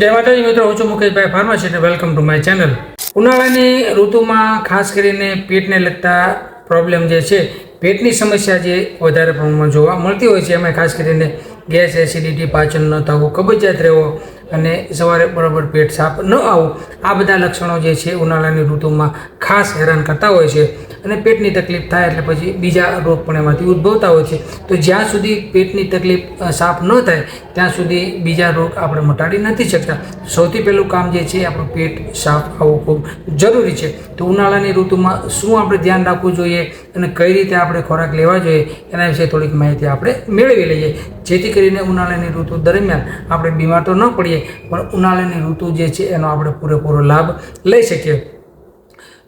જય માતાજી મિત્રો, હું છું Mukeshbhai pharmacy welcome to my channel. ઉનાળાની ઋતુમાં ખાસ કરીને પેટને લગતા પ્રોબ્લેમ જે છે, પેટની સમસ્યા જે વધારે પ્રમાણમાં જોવા મળતી હોય છે, એમાં ખાસ કરીને ગેસ એસિડિટી પાચન ન થવું કબજિયાત રહેવો અને સવારે બરાબર પેટ સાફ ન આવવું આ બધા લક્ષણો જે છે, ઉનાળાની ઋતુમાં ખાસ હેરાન કરતા હોય છે અને પેટની તકલીફ થાય એટલે પછી બીજા રોગ પણ એમાંથી ઉદ્ભવતા હોય છે. તો જ્યાં સુધી પેટની તકલીફ સાફ ન થાય, ત્યાં સુધી બીજા રોગ આપણે મટાડી નથી શકતા. સૌથી પહેલું કામ જે છે, આપણું પેટ સાફ આવવું ખૂબ જરૂરી છે. તો ઉનાળાની ઋતુમાં શું આપણે ધ્યાન રાખવું જોઈએ અને કઈ રીતે આપણે ખોરાક લેવા જોઈએ, એના વિશે થોડીક માહિતી આપણે મેળવી લઈએ. જેથી કરીને ઉનાળાની ઋતુ દરમિયાન આપણે બીમાર તો ન પડીએ પણ ઉનાળાની ઋતુ જે છે એનો આપણે પૂરેપૂરો લાભ લઈ શકીએ.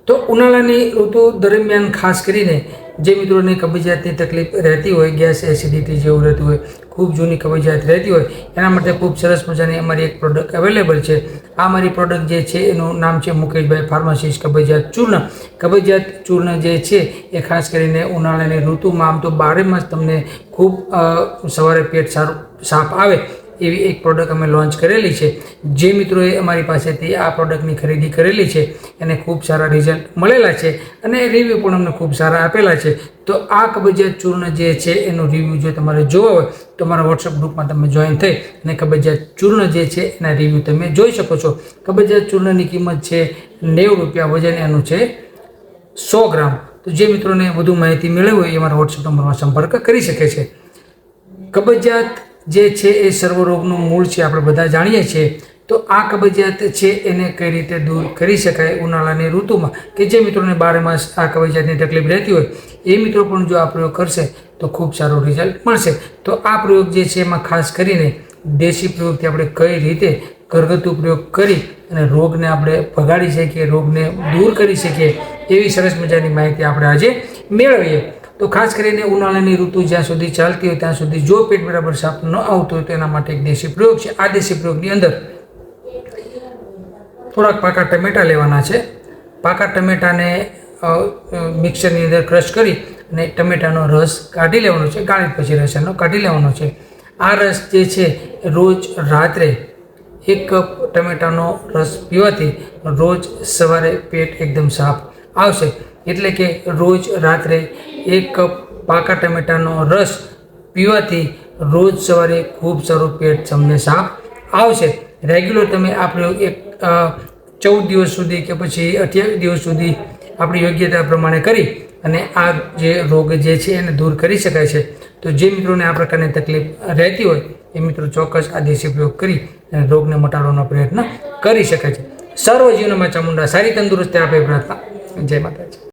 તો ઉનાળાની ઋતુ દરમિયાન ખાસ કરીને જે મિત્રોને કબજિયાતની તકલીફ રહેતી હોય, ગેસ એસિડિટી જેવું રહેતું હોય, ખૂબ જૂની કબજિયાત રહેતી હોય, એના માટે ખૂબ સરસ મજાની અમારી એક પ્રોડક્ટ અવેલેબલ છે. આ મારી પ્રોડક્ટ જે છે એનું નામ છે મુકેશભાઈ ફાર્માસિસ્ટ કબજિયાત ચૂર્ણ. કબજિયાત ચૂર્ણ જે છે એ ખાસ કરીને ઉનાળાની ઋતુમાં આમ તો બારે માસ તમને ખૂબ સવારે પેટ સારું સાફ આવે એવી એક પ્રોડક્ટ અમે લોન્ચ કરેલી છે. જે મિત્રોએ અમારી પાસેથી આ પ્રોડક્ટની ખરીદી કરેલી છે, એને ખૂબ સારા રિઝલ્ટ મળેલા છે અને રિવ્યૂ પણ અમને ખૂબ સારા આપેલા છે. તો આ કબજિયાત ચૂર્ણ જે છે, એનું રિવ્યૂ જો તમારે જોવા હોય, તો મારા વોટ્સઅપ ગ્રુપમાં તમે જોઈન થઈ અને કબજિયાત ચૂર્ણ જે છે, એના રિવ્યૂ તમે જોઈ શકો છો. કબજિયાત ચૂર્ણની કિંમત છે નેવું રૂપિયા વજન એનું છે સો ગ્રામ. તો જે મિત્રોને વધુ માહિતી મેળવવી હોય એ મારા વોટ્સઅપ નંબરમાં સંપર્ક કરી શકે છે. કબજિયાત જે છે એ સર્વરોગનું મૂળ છે, આપણે બધા જાણીએ છીએ. તો આ કબજિયાત છે એને કઈ રીતે દૂર કરી શકાય ઉનાળાની ઋતુમાં? કે જે મિત્રોને બારે માસ આ કબજિયાતની તકલીફ રહેતી હોય, એ મિત્રો પણ જો આ પ્રયોગ કરશે, તો ખૂબ સારો રિઝલ્ટ મળશે. તો આ પ્રયોગ જે છે એમાં ખાસ કરીને દેશી પ્રયોગથી આપણે કઈ રીતે ઘરગથ્થુ પ્રયોગ કરી અને રોગને આપણે ભગાડી શકીએ, રોગને દૂર કરી શકીએ, એવી સરસ મજાની માહિતી આપણે આજે મેળવીએ. તો ખાસ કરીને ઉનાળાની ઋતુ જ્યાં સુધી ચાલતી હોય ત્યાં સુધી જો પેટ બરાબર સાફ ન આવતું હોય તો એના માટે એક દેશી પ્રયોગ છે. આ દેશી પ્રયોગની અંદર થોડાક પાકા ટમેટા લેવાના છે. પાકા ટમેટાને મિક્સરની અંદર ક્રશ કરી અને ટમેટાનો રસ કાઢી લેવાનો છે. ગાળી પછી રસ એનો કાઢી લેવાનો છે. આ રસ જે છે રોજ રાત્રે એક કપ ટમેટાનો રસ પીવાથી રોજ સવારે પેટ એકદમ સાફ આવશે. એટલે કે રોજ રાત્રે એક કપ પાકા ટમેટાનો રસ પીવાથી રોજ સવારે ખૂબ સારું પેટ તમને સાફ આવશે. રેગ્યુલર તમે આ એક ચૌદ દિવસ સુધી કે પછી અઠ્યાવીસ દિવસ સુધી આપણી યોગ્યતા પ્રમાણે કરી અને આ જે રોગ જે છે એને દૂર કરી શકાય છે. તો જે મિત્રોને આ પ્રકારની તકલીફ રહેતી હોય, એ મિત્રો ચોક્કસ આ દેશી પ્રયોગ કરી અને રોગને મટાડવાનો પ્રયત્ન કરી શકાય છે. સર્વ જીવનમાં ચામુંડા સારી તંદુરસ્તી આપે પ્રાર્થના. જય માતાજી.